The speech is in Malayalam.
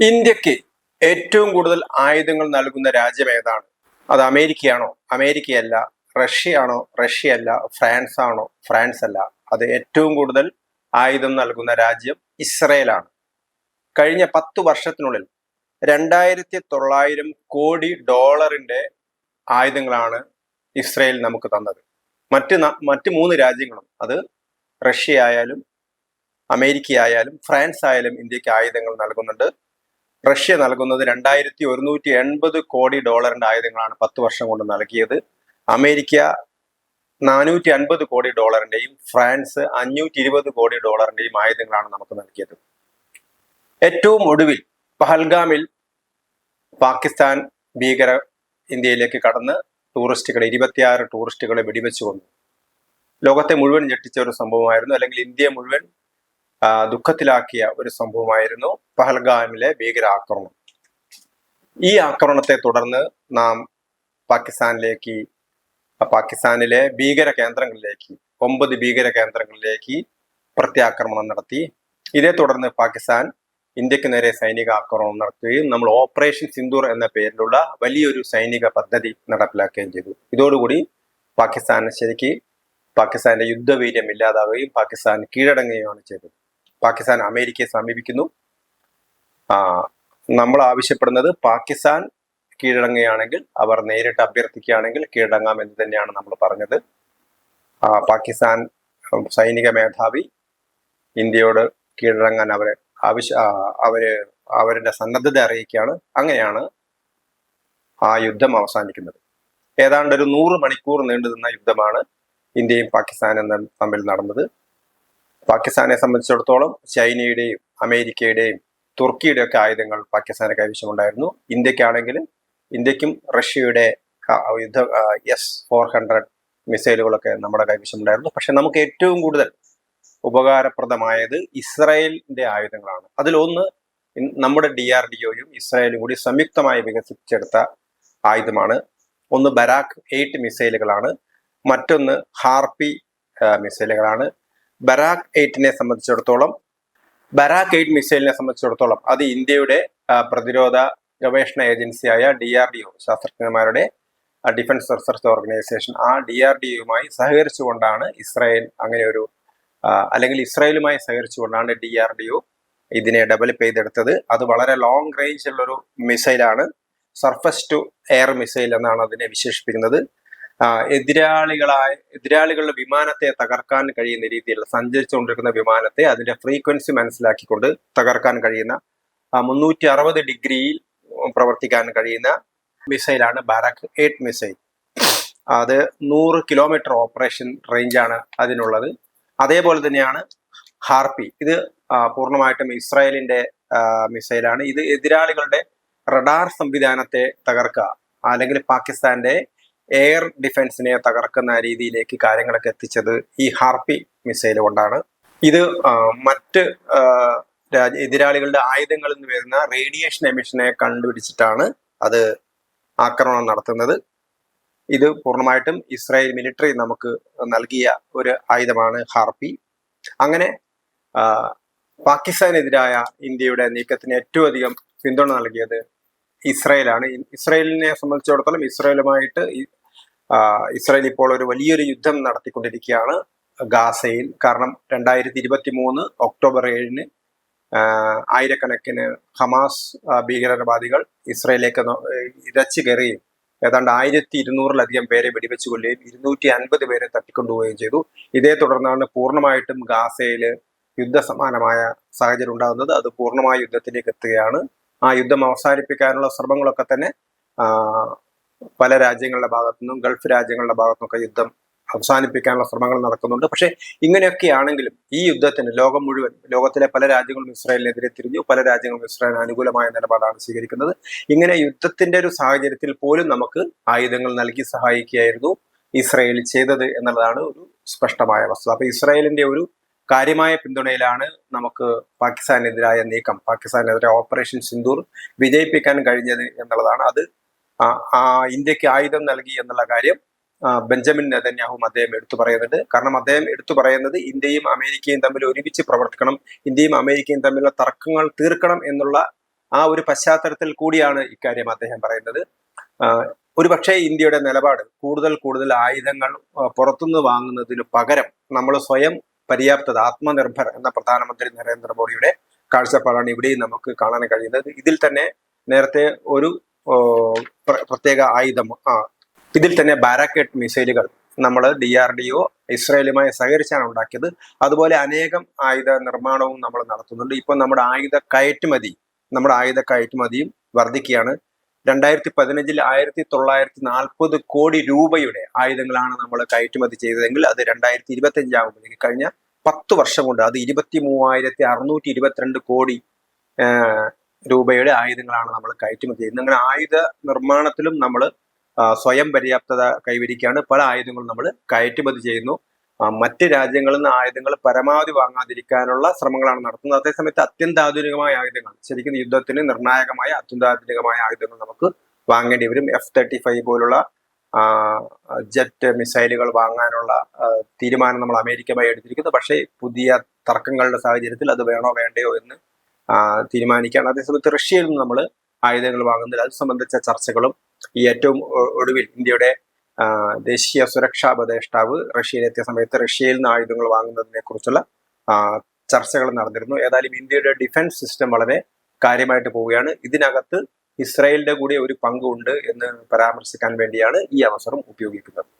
ഇന്ത്യയ്ക്ക് ഏറ്റവും കൂടുതൽ ആയുധങ്ങൾ നൽകുന്ന രാജ്യം ഏതാണ്? അത് അമേരിക്കയാണോ? അമേരിക്കയല്ല റഷ്യയാണോ? റഷ്യയല്ല ഫ്രാൻസ് ആണോ ഫ്രാൻസ് അല്ല അത് ഏറ്റവും കൂടുതൽ ആയുധം നൽകുന്ന രാജ്യം ഇസ്രയേലാണ്. കഴിഞ്ഞ പത്ത് വർഷത്തിനുള്ളിൽ രണ്ടായിരത്തി തൊള്ളായിരം കോടി ഡോളറിന്റെ ആയുധങ്ങളാണ് ഇസ്രയേൽ നമുക്ക് തന്നത്. മറ്റ് മറ്റ് മൂന്ന് രാജ്യങ്ങളും അത് റഷ്യ ആയാലും അമേരിക്ക ആയാലും ഫ്രാൻസ് ആയാലും ഇന്ത്യയ്ക്ക് ആയുധങ്ങൾ നൽകുന്നുണ്ട്. റഷ്യ നൽകുന്നത് രണ്ടായിരത്തി ഒരുന്നൂറ്റി എൺപത് കോടി ഡോളറിന്റെ ആയുധങ്ങളാണ് പത്ത് വർഷം കൊണ്ട് നൽകിയത്. അമേരിക്ക നാനൂറ്റി അൻപത് കോടി ഡോളറിന്റെയും ഫ്രാൻസ് അഞ്ഞൂറ്റി ഇരുപത് കോടി ഡോളറിന്റെയും ആയുധങ്ങളാണ് നമുക്ക് നൽകിയത്. ഏറ്റവും ഒടുവിൽ പഹൽഗാമിൽ പാകിസ്ഥാൻ ഭീകര ഇന്ത്യയിലേക്ക് കടന്ന് ടൂറിസ്റ്റുകളെ ഇരുപത്തിയാറ് ടൂറിസ്റ്റുകളെ വെടിവെച്ചു കൊന്നു ലോകത്തെ മുഴുവൻ ഞെട്ടിച്ച ഒരു സംഭവമായിരുന്നു. അല്ലെങ്കിൽ ഇന്ത്യ മുഴുവൻ ദുഃഖത്തിലാക്കിയ ഒരു സംഭവമായിരുന്നു പഹൽഗാമിലെ ഭീകരാക്രമണം. ഈ ആക്രമണത്തെ തുടർന്ന് നാം പാകിസ്ഥാനിലേക്ക് പാകിസ്ഥാനിലെ ഭീകര കേന്ദ്രങ്ങളിലേക്ക് ഒമ്പത് ഭീകര കേന്ദ്രങ്ങളിലേക്ക് പ്രത്യാക്രമണം നടത്തി. ഇതേ തുടർന്ന് പാകിസ്ഥാൻ ഇന്ത്യയ്ക്ക് നേരെ സൈനിക ആക്രമണം നടത്തുകയും നമ്മൾ ഓപ്പറേഷൻ സിന്ദൂർ എന്ന പേരിലുള്ള വലിയൊരു സൈനിക പദ്ധതി നടപ്പിലാക്കുകയും ചെയ്തു. ഇതോടുകൂടി പാകിസ്ഥാൻ ശരിക്ക് പാകിസ്ഥാന്റെ യുദ്ധവീര്യം ഇല്ലാതാവുകയും പാകിസ്ഥാൻ കീഴടങ്ങുകയുമാണ് ചെയ്തത്. പാകിസ്ഥാൻ അമേരിക്കയെ സമീപിക്കുന്നു. നമ്മൾ ആവശ്യപ്പെടുന്നത് പാകിസ്ഥാൻ കീഴടങ്ങുകയാണെങ്കിൽ അവർ നേരിട്ട് അഭ്യർത്ഥിക്കുകയാണെങ്കിൽ കീഴടങ്ങാം എന്ന് തന്നെയാണ് നമ്മൾ പറഞ്ഞത്. പാകിസ്ഥാൻ സൈനിക മേധാവി ഇന്ത്യയോട് കീഴടങ്ങാൻ അവരെ ആവശ്യ അവർ അവരുടെ സന്നദ്ധത അറിയിക്കുകയാണ്. അങ്ങനെയാണ് ആ യുദ്ധം അവസാനിക്കുന്നത്. ഏതാണ്ട് ഒരു നൂറ് മണിക്കൂർ നീണ്ടു നിന്ന യുദ്ധമാണ് ഇന്ത്യയും പാകിസ്ഥാനും തമ്മിൽ നടന്നത്. പാകിസ്ഥാനെ സംബന്ധിച്ചിടത്തോളം ചൈനയുടെയും അമേരിക്കയുടെയും തുർക്കിയുടെ ഒക്കെ ആയുധങ്ങൾ പാകിസ്ഥാന് കൈവശമുണ്ടായിരുന്നു. ഇന്ത്യക്കാണെങ്കിൽ ഇന്ത്യക്കും റഷ്യയുടെ യുദ്ധ എസ് ഫോർ ഹൺഡ്രഡ് മിസൈലുകളൊക്കെ നമ്മുടെ കൈവശമുണ്ടായിരുന്നു. പക്ഷെ നമുക്ക് ഏറ്റവും കൂടുതൽ ഉപകാരപ്രദമായത് ഇസ്രായേലിന്റെ ആയുധങ്ങളാണ്. അതിലൊന്ന് നമ്മുടെ ഡി ആർ ഡി ഒയും ഇസ്രായേലും കൂടി സംയുക്തമായി വികസിപ്പിച്ചെടുത്ത ആയുധമാണ്. ഒന്ന് ബരാക്ക് എയ്റ്റ് മിസൈലുകളാണ്. മറ്റൊന്ന് ഹാർപ്പി മിസൈലുകളാണ്. ബരാക്ക് എയ്റ്റിനെ സംബന്ധിച്ചിടത്തോളം ബരാക് എയ്റ്റ് മിസൈലിനെ സംബന്ധിച്ചിടത്തോളം അത് ഇന്ത്യയുടെ പ്രതിരോധ ഗവേഷണ ഏജൻസിയായ ഡി ആർ ഡി ഒ ശാസ്ത്രജ്ഞന്മാരുടെ ഡിഫൻസ് റിസർച്ച് ഓർഗനൈസേഷൻ ആ ഡി ആർ ഡി ഒയുമായി സഹകരിച്ചുകൊണ്ടാണ് ഇസ്രായേൽ അങ്ങനെ ഒരു അല്ലെങ്കിൽ ഇസ്രായേലുമായി സഹകരിച്ചുകൊണ്ടാണ് ഡി ആർ ഡി ഒ ഇതിനെ ഡെവലപ്പ് ചെയ്തെടുത്തത്. അത് വളരെ ലോങ് റേഞ്ച് ഉള്ളൊരു മിസൈലാണ് സർഫസ് ടു എയർ മിസൈൽ എന്നാണ് അതിനെ വിശേഷിപ്പിക്കുന്നത്. എതിരാളികളായ എതിരാളികളുടെ വിമാനത്തെ തകർക്കാൻ കഴിയുന്ന രീതിയിൽ സഞ്ചരിച്ചുകൊണ്ടിരിക്കുന്ന വിമാനത്തെ അതിന്റെ ഫ്രീക്വൻസി മനസ്സിലാക്കിക്കൊണ്ട് തകർക്കാൻ കഴിയുന്ന മുന്നൂറ്റി അറുപത് ഡിഗ്രിയിൽ പ്രവർത്തിക്കാൻ കഴിയുന്ന മിസൈലാണ് ബാരക് എയ്റ്റ് മിസൈൽ. അത് നൂറ് കിലോമീറ്റർ ഓപ്പറേഷൻ റേഞ്ചാണ് അതിനുള്ളത്. അതേപോലെ തന്നെയാണ് ഹാർപ്പി ഇത് പൂർണമായിട്ടും ഇസ്രായേലിന്റെ മിസൈലാണ്. ഇത് എതിരാളികളുടെ റഡാർ സംവിധാനത്തെ തകർക്കുക അല്ലെങ്കിൽ പാകിസ്ഥാന്റെ എയർ ഡിഫൻസിനെ തകർക്കുന്ന രീതിയിലേക്ക് കാര്യങ്ങളൊക്കെ എത്തിച്ചത് ഈ ഹാർപ്പി മിസൈൽ കൊണ്ടാണ്. ഇത് മറ്റ് എതിരാളികളുടെ ആയുധങ്ങളിൽ നിന്ന് വരുന്ന റേഡിയേഷൻ എമിഷനെ കണ്ടുപിടിച്ചിട്ടാണ് അത് ആക്രമണം നടത്തുന്നത്. ഇത് പൂർണമായിട്ടും ഇസ്രായേൽ മിലിറ്ററി നമുക്ക് നൽകിയ ഒരു ആയുധമാണ് ഹാർപ്പി അങ്ങനെ പാകിസ്ഥാനെതിരായ ഇന്ത്യയുടെ നീക്കത്തിന് ഏറ്റവും അധികം പിന്തുണ നൽകിയത് ഇസ്രായേലാണ്. ഇസ്രയേലിനെ സംബന്ധിച്ചിടത്തോളം ഇസ്രായേലുമായിട്ട് ഇസ്രായേൽ ഇപ്പോൾ ഒരു വലിയൊരു യുദ്ധം നടത്തിക്കൊണ്ടിരിക്കുകയാണ് ഗാസയിൽ. കാരണം രണ്ടായിരത്തി ഇരുപത്തി മൂന്ന് ഒക്ടോബർ ഏഴിന് ആയിരക്കണക്കിന് ഹമാസ് ഭീകരവാദികൾ ഇസ്രയേലിലേക്ക് ഇരച്ചു കയറുകയും ഏതാണ്ട് ആയിരത്തി ഇരുന്നൂറിലധികം പേരെ വെടിവെച്ച് കൊല്ലുകയും ഇരുന്നൂറ്റി അൻപത് പേരെ തട്ടിക്കൊണ്ടുപോവുകയും ചെയ്തു. ഇതേ തുടർന്നാണ് പൂർണമായിട്ടും ഗാസയിൽ യുദ്ധസമാനമായ സാഹചര്യം ഉണ്ടാകുന്നത്. അത് പൂർണമായ യുദ്ധത്തിലേക്ക് എത്തുകയാണ്. ആ യുദ്ധം അവസാനിപ്പിക്കാനുള്ള ശ്രമങ്ങളൊക്കെ തന്നെ പല രാജ്യങ്ങളുടെ ഭാഗത്തുനിന്നും ഗൾഫ് രാജ്യങ്ങളുടെ ഭാഗത്തുനിന്നൊക്കെ യുദ്ധം അവസാനിപ്പിക്കാനുള്ള ശ്രമങ്ങൾ നടക്കുന്നുണ്ട്. പക്ഷെ ഇങ്ങനെയൊക്കെയാണെങ്കിലും ഈ യുദ്ധത്തിന് ലോകം മുഴുവൻ ലോകത്തിലെ പല രാജ്യങ്ങളും ഇസ്രായേലിനെതിരെ തിരിഞ്ഞു പല രാജ്യങ്ങളും ഇസ്രായേലിന് അനുകൂലമായ നിലപാടാണ് സ്വീകരിക്കുന്നത്. ഇങ്ങനെ യുദ്ധത്തിന്റെ ഒരു സാഹചര്യത്തിൽ പോലും നമുക്ക് ആയുധങ്ങൾ നൽകി സഹായിക്കുകയായിരുന്നു ഇസ്രായേൽ ചെയ്തത് എന്നുള്ളതാണ് ഒരു സ്പഷ്ടമായ വസ്തുത. അപ്പൊ ഇസ്രായേലിന്റെ ഒരു കാര്യമായ പിന്തുണയിലാണ് നമുക്ക് പാകിസ്ഥാനെതിരായ നീക്കം പാകിസ്ഥാനെതിരെ ഓപ്പറേഷൻ സിന്ദൂർ വിജയിപ്പിക്കാൻ കഴിഞ്ഞത് എന്നുള്ളതാണ്. അത് ഇന്ത്യയ്ക്ക് ആയുധം നൽകി എന്നുള്ള കാര്യം ബെഞ്ചമിൻ നെതന്യാഹും അദ്ദേഹം എടുത്തു പറയുന്നുണ്ട്. കാരണം അദ്ദേഹം എടുത്തു പറയുന്നത് ഇന്ത്യയും അമേരിക്കയും തമ്മിൽ ഒരുമിച്ച് പ്രവർത്തിക്കണം ഇന്ത്യയും അമേരിക്കയും തമ്മിലുള്ള തർക്കങ്ങൾ തീർക്കണം എന്നുള്ള ആ ഒരു പശ്ചാത്തലത്തിൽ കൂടിയാണ് ഇക്കാര്യം അദ്ദേഹം പറയുന്നത്. ഒരു ഒരുപക്ഷെ ഇന്ത്യയുടെ നിലപാട് കൂടുതൽ കൂടുതൽ ആയുധങ്ങൾ ആ, പുറത്തുനിന്ന് വാങ്ങുന്നതിന് പകരം നമ്മൾ സ്വയം പര്യാപ്തത ആത്മനിർഭർ എന്ന പ്രധാനമന്ത്രി നരേന്ദ്രമോദിയുടെ കാഴ്ചപ്പാടാണ് ഇവിടെയും നമുക്ക് കാണാൻ കഴിയുന്നത്. ഇതിൽ തന്നെ നേരത്തെ ഒരു പ്രത്യേക ആയുധം. ആ ഇതിൽ തന്നെ ബാരാക്കെട്ട് മിസൈലുകൾ നമ്മൾ ഡി ആർ ഡി ഒ ഇസ്രയേലുമായി സഹകരിച്ചാണ് ഉണ്ടാക്കിയത്. അതുപോലെ അനേകം ആയുധ നിർമ്മാണവും നമ്മൾ നടത്തുന്നുണ്ട്. ഇപ്പോൾ നമ്മുടെ ആയുധ കയറ്റുമതി നമ്മുടെ ആയുധ കയറ്റുമതിയും വർദ്ധിക്കുകയാണ് രണ്ടായിരത്തി പതിനഞ്ചിൽ ആയിരത്തി തൊള്ളായിരത്തി നാൽപ്പത് കോടി രൂപയുടെ ആയുധങ്ങളാണ് നമ്മൾ കയറ്റുമതി ചെയ്തതെങ്കിൽ അത് രണ്ടായിരത്തി ഇരുപത്തി അഞ്ചാകുമ്പോഴേക്ക് കഴിഞ്ഞ പത്ത് വർഷം കൊണ്ട് അത് ഇരുപത്തി മൂവായിരത്തി അറുന്നൂറ്റി ഇരുപത്തിരണ്ട് കോടി രൂപയുടെ ആയുധങ്ങളാണ് നമ്മൾ കയറ്റുമതി ചെയ്യുന്നത്. അങ്ങനെ ആയുധ നിർമ്മാണത്തിലും നമ്മൾ സ്വയം പര്യാപ്തത കൈവരിക്കുകയാണ്. പല ആയുധങ്ങളും നമ്മൾ കയറ്റുമതി ചെയ്യുന്നു. മറ്റ് രാജ്യങ്ങളിൽ നിന്ന് ആയുധങ്ങൾ പരമാവധി വാങ്ങാതിരിക്കാനുള്ള ശ്രമങ്ങളാണ് നടത്തുന്നത്. അതേസമയത്ത് അത്യന്താധുനികമായ ആയുധങ്ങൾ ശരിക്കും യുദ്ധത്തിന് നിർണായകമായ അത്യന്താധുനികമായ ആയുധങ്ങൾ നമുക്ക് വാങ്ങേണ്ടി വരും. എഫ് തേർട്ടി ഫൈവ് പോലുള്ള ജെറ്റ് മിസൈലുകൾ വാങ്ങാനുള്ള തീരുമാനം നമ്മൾ അമേരിക്കമായി എടുത്തിരിക്കുന്നു. പക്ഷേ പുതിയ തർക്കങ്ങളുടെ സാഹചര്യത്തിൽ അത് വേണോ വേണ്ടയോ എന്ന് തീരുമാനിക്കുകയാണ്. അതേസമയത്ത് റഷ്യയിൽ നിന്ന് നമ്മൾ ആയുധങ്ങൾ വാങ്ങുന്നില്ല അത് സംബന്ധിച്ച ചർച്ചകളും ഈ ഏറ്റവും ഒടുവിൽ ഇന്ത്യയുടെ ദേശീയ സുരക്ഷാ ഉപദേഷ്ടാവ് റഷ്യയിലെത്തിയ സമയത്ത് റഷ്യയിൽ നിന്ന് ആയുധങ്ങൾ വാങ്ങുന്നതിനെ കുറിച്ചുള്ള ചർച്ചകൾ നടന്നിരുന്നു. ഏതായാലും ഇന്ത്യയുടെ ഡിഫൻസ് സിസ്റ്റം വളരെ കാര്യമായിട്ട് പോവുകയാണ്. ഇതിനകത്ത് ഇസ്രായേലിന്റെ കൂടി ഒരു പങ്കുണ്ട് എന്ന് പരാമർശിക്കാൻ വേണ്ടിയാണ് ഈ അവസരം ഉപയോഗിക്കുന്നത്.